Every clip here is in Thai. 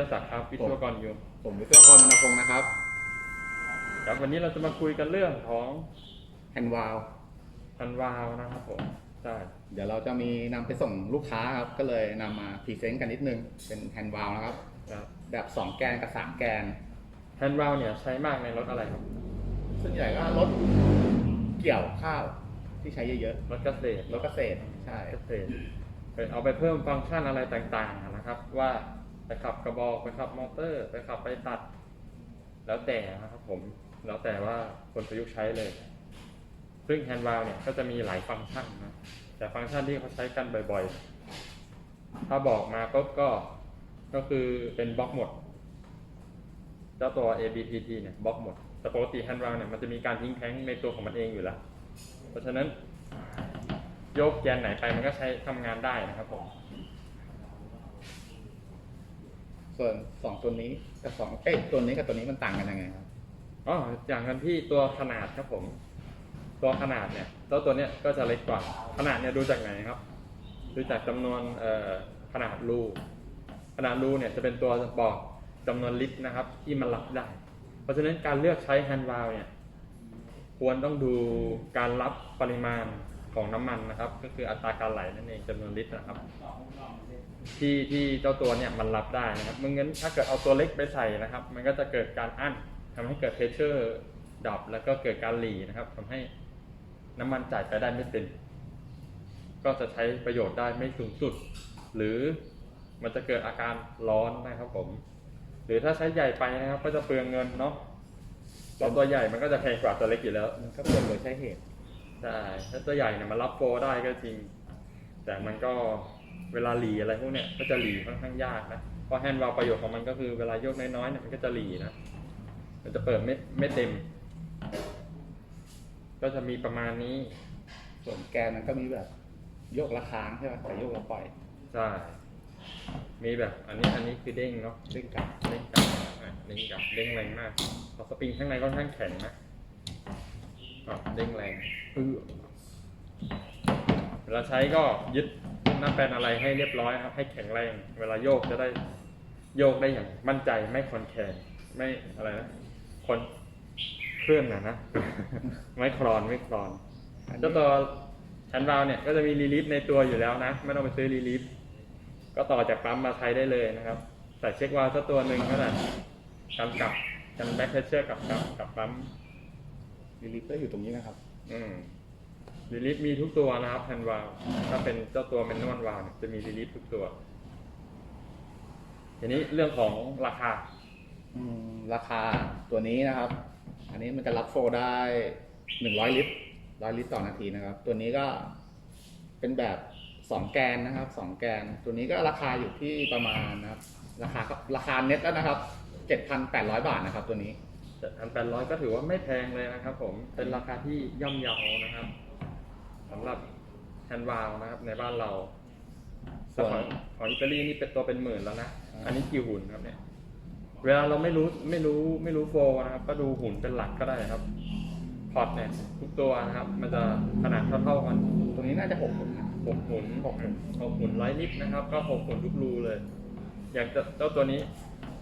รศักดิ์ครับวิศวกรอยู่ผมวิศวกรมณพงศ์นะครับครับวันนี้เราจะมาคุยกันเรื่องของแฮนด์วาลพันวาล์วนะครับผมใช่เดี๋ยวเราจะมีนำไปส่งลูกค้าครับ ก็เลยนำมาพรีเซนต์กันนิดนึง เป็นแฮนด์วาลนะครับ ครับแบบ 2 แกนกับ 3 แกน แฮนด์วาล์วเนี่ยใช้มากในรถอะไรครับส่วนใหญ่ก็รถเกี่ยวข้าวที่ใช้เยอะรถเกษตรๆรถเกษตร ใช่ เกษตรไปเอาไปเพิ่มฟังก์ชันอะไรต่างๆนะครับ ว่า ไปขับกระบอกไปขับมอเตอร์ ไปขับไปตัด แล้วแต่นะครับผมแล้วแต่ว่าคนประยุกต์ใช้เลย ซึ่งแฮนด์วาล์วเนี่ยก็จะมีหลายฟังก์ชันนะแต่ฟังก์ชันที่เขาใช้กันบ่อยๆ ถ้าบอกมาปุ๊บก็ก็คือเป็นบล็อกหมด เจ้าตัว ABPT เนี่ยบล็อกหมดแต่ปกติแฮนด์วาล์วเนี่ยมันจะมีการทิ้งแท้งในตัวของมันเองอยู่แล้ว เพราะฉะนั้น โยกแกนไหนไปมันก็ใช้ทำงานได้นะครับผม ส่วน2ตัวนี้กับสองเอ้ยตัวนี้กับตัวนี้มันต่างกันยังไงครับ อ๋ออย่างกันที่ตัวขนาดครับผม ตัวขนาดเนี่ยเจ้าตัวเนี้ยก็จะเล็กกว่า ขนาดเนี่ยดูจากไหนครับ ดูจากจำนวนเอ่อขนาดรูขนาดรูเนี่ยจะเป็นตัวบอกจำนวนลิตรนะครับ ที่มันรับได้ เพราะฉะนั้นการเลือกใช้แฮนด์วาลเนี่ยควรต้องดูการรับปริมาณของน้ำมันนะครับ ก็คืออัตราการไหลนั่นเองจำนวนลิตรนะครับ ที่ที่เจ้าตัวเนี่ยมันรับได้นะครับไม่งั้นถ้าเกิดเอาตัวเล็กไปใส่นะครับ มันก็จะเกิดการอั้นทำให้เกิดเพชเชอร์ดับแล้วก็เกิดการหลีนะครับทำให้น้ำมันจ่ายไปได้ไม่เป็นก็จะใช้ประโยชน์ได้ไม่สูงสุด หรือมันจะเกิดอาการร้อนนะครับผม หรือถ้าใช้ใหญ่ไปนะครับ ก็จะเปลืองเงินเนาะแล้วตัวใหญ่มันก็จะแพงกว่าตัวเล็กอยู่แล้วมันก็เกิดโดยใช้เหตุใช่ถ้าตัวใหญ่เนี่ยมันรับโฟได้ก็จริง แต่มันก็ เวลาหลีอะไรพวกเนี้ยก็จะหลีค่อนข้างยากนะเพราะแฮนด์วาลประโยชน์ของมันก็คือเวลาโยกน้อยๆเนี่ยมันก็จะหลีนะมันจะเปิดไม่ไม่เต็ม ก็จะมีประมาณนี้ ส่วนแกนมันก็มีแบบโยกละค้างใช่ไหมแต่โยกละปล่อยใช่มีแบบ อันนี้อันนี้คือเด้งเนาะเด้งกลับเด้งกลับอะเด้งกลับเด้งแรงมากเพราะสปริงข้างในค่อนข้างแข็งนะอะเด้งแรงปื้อเวลาใช้ก็ยึด หน้าแปลนอะไรให้เรียบร้อยครับ ให้แข็งแรง เวลาโยกจะได้โยกได้อย่างมั่นใจไม่คลอนแคลนไม่อะไรนะคนเคลื่อนนะนะไม่คลอนไม่คลอนอันนี้เจ้าตัวแอนวาลเนี่ยก็จะมีรีลิฟในตัวอยู่แล้วนะ ไม่ต้องไปซื้อรีลิฟก็ต่อจากปั๊มมาใช้ได้เลยนะครับ ใส่เช็ควาล์วสักตัวหนึ่งก็ได้กำกับกันแบ็คเพชเชอร์กับกับกับปั๊มรีลิฟก็อยู่ตรงนี้นะครับ อืม รีลิฟมีทุกตัวนะครับแอนวาลถ้าเป็นเจ้าตัวเมนนวลวาลจะมีรีลิฟทุกตัว ทีนี้เรื่องของราคา อืมราคาตัวนี้นะครับ อันนี้มันจะรับโฟลได้หนึ่งร้อยลิตรร้อยลิตรต่อนาทีนะครับ ตัวนี้ก็เป็นแบบสองแกนนะครับสองแกน ตัวนี้ก็ราคาอยู่ที่ประมาณนะครับ ราคาก็ราคาเน็ตแล้วนะครับเจ็ดพันแปดร้อยบาทนะครับ ตัวนี้แต่พันแปดร้อยก็ถือว่าไม่แพงเลยนะครับผม เป็นราคาที่ย่อมเยานะครับ สำหรับแฮนด์วาลนะครับในบ้านเราส่วนของของอิตาลีนี่เป็นตัวเป็นหมื่นแล้วนะอ่าอันนี้กี่หุ่นครับเนี่ย เวลาเราไม่รู้ไม่รู้ไม่รู้โฟลนะครับ ก็ดูหุ่นเป็นหลักก็ได้ครับ พอร์ตเนี่ยทุกตัวนะครับ มันจะขนาดเท่าๆกัน ตัวนี้น่าจะหกนะหกหุ่นหกหุ่นหกหุ่นร้อยลิตรนะครับ ก็หกหุ่นทุกรูเลย อย่างเจ้าเจ้าตัวนี้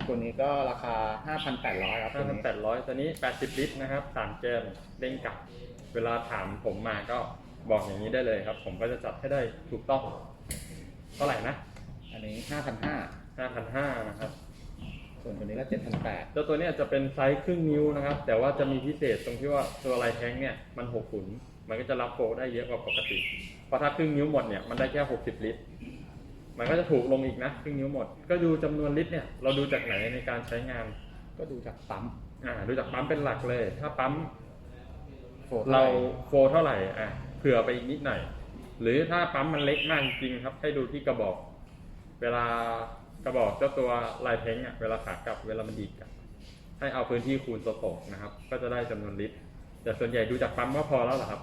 ตัวนี้ก็ราคาห้าพันแปดร้อยครับตัวนี้5,800 ตัวนี้ 80 ลิตรนะครับสามแกนเด้งกลับ เวลาถามผมมาก็ บอกอย่างนี้ได้เลยครับ ผมก็จะจัดให้ได้ถูกต้อง เท่าไหร่นะอันนี้ห้าพันห้า5,500นะครับ ส่วนตัวนี้ก็เจ็ดพันแปดเจ้าตัวเนี้ยจะเป็นไซส์ครึ่งนิ้วนะครับ แต่ว่าจะมีพิเศษตรงที่ว่าตัวลายแท้งเนี่ยมันหกขุนมันก็จะรับโฟได้เยอะกว่าปกติ เพราะถ้าครึ่งนิ้วหมดเนี่ยมันได้แค่60ลิตร มันก็จะถูกลงอีกนะครึ่งนิ้วหมด ก็ดูจำนวนลิตรเนี่ยเราดูจากไหนในการใช้งาน ก็ดูจากปั๊มอ่าดูจากปั๊มเป็นหลักเลย ถ้าปั๊มโฟลเราโฟเท่าไหร่อะ เผื่อไปอีกนิดหน่อย หรือถ้าปั๊มมันเล็กมากจริงๆครับ ให้ดูที่กระบอก เวลากระบอกเจ้าตัวลายเพ้งอะเวลาขากลับเวลามันดีดกลับให้เอาพื้นที่คูณสโตกนะครับ ก็จะได้จำนวนลิตร แต่ส่วนใหญ่ดูจากปั๊มก็พอแล้วเหรอครับ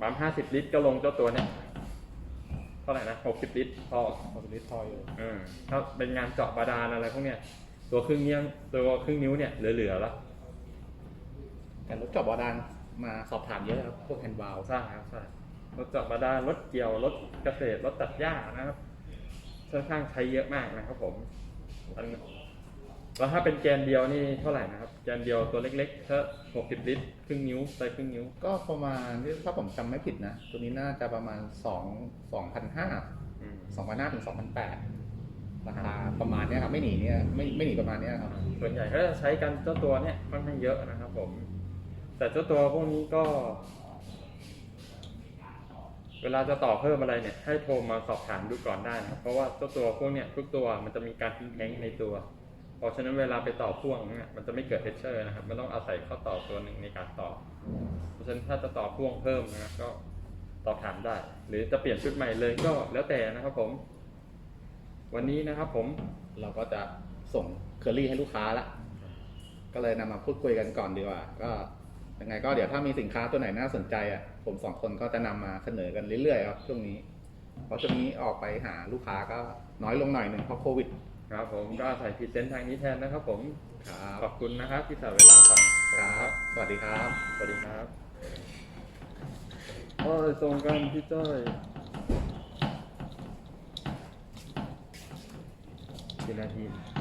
ปั๊มห้าสิบลิตรก็ลงเจ้าตัวเนี่ยเท่าไหร่นะหกสิบลิตรพอโฟลลิสทอยอยู่อืมถ้าเป็นงานเจาะบาดาลอะไรพวกเนี้ยตัวครึ่งเนี้ยตัวครึ่งนิ้วเนี่ยเหลือๆแล้วแต่รถจอบบาดาล มาสอบถามเยอะครับพวกแฮนด์บาวใช่ครับใช่รถเจาะบาดาลรถเกี่ยวรถเกษตรรถตัดหญ้านะครับค่อนข้างใช้เยอะมากนะครับผมอันแล้วถ้าเป็นแกนเดียวนี่เท่าไหร่นะครับ แกนเดียวตัวเล็กๆถ้าหกสิบลิตรครึ่งนิ้วใส่ครึ่งนิ้ว ก็ประมาณถ้าผมจำไม่ผิดนะ ตัวนี้น่าจะประมาณสองสองพันห้าอืมสองพันห้าถึงสองพันแปดราคาประมาณเนี้ยครับ ไม่หนีเนี่ยไม่ไม่หนีประมาณเนี้ยครับ ส่วนใหญ่ก็จะใช้กันเจ้าตัวเนี่ยค่อนข้างเยอะนะครับผม แต่เจ้าตัวพวกนี้ก็ เวลาจะต่อเพิ่มอะไรเนี่ย ให้โทรมาสอบถามดูก่อนได้นะครับ เพราะว่าเจ้าตัวพวกเนี่ยทุกตัวมันจะมีการทิ้งแท้งในตัว เพราะฉะนั้นเวลาไปต่อพ่วงเนี่ยมันจะไม่เกิดเทชเชอร์นะครับ มันต้องอาศัยข้อต่อตัวหนึ่งในการต่อ เพราะฉะนั้นถ้าจะต่อพ่วงเพิ่มนะครับก็สอบถามได้ หรือจะเปลี่ยนชุดใหม่เลยก็แล้วแต่นะครับผม วันนี้นะครับผมเราก็จะส่งเคอรี่ให้ลูกค้าละ ก็เลยนำมาพูดคุยกันก่อนดีกว่า ก็ ยังไงก็เดี๋ยวถ้ามีสินค้าตัวไหนน่าสนใจอะผมสองคนก็จะนำมาเสนอกันเรื่อยๆครับช่วงนี้ เพราะช่วงนี้ออกไปหาลูกค้าก็น้อยลงหน่อยหนึ่งเพราะโควิด ครับผมก็อาศัยพรีเซนต์ทางนี้แทนนะครับผมครับขอบคุณนะครับที่สละเวลาฟังครับ สวัสดีครับ สวัสดีครับโอ้ยส่งกันพี่จ้อยกี่นาที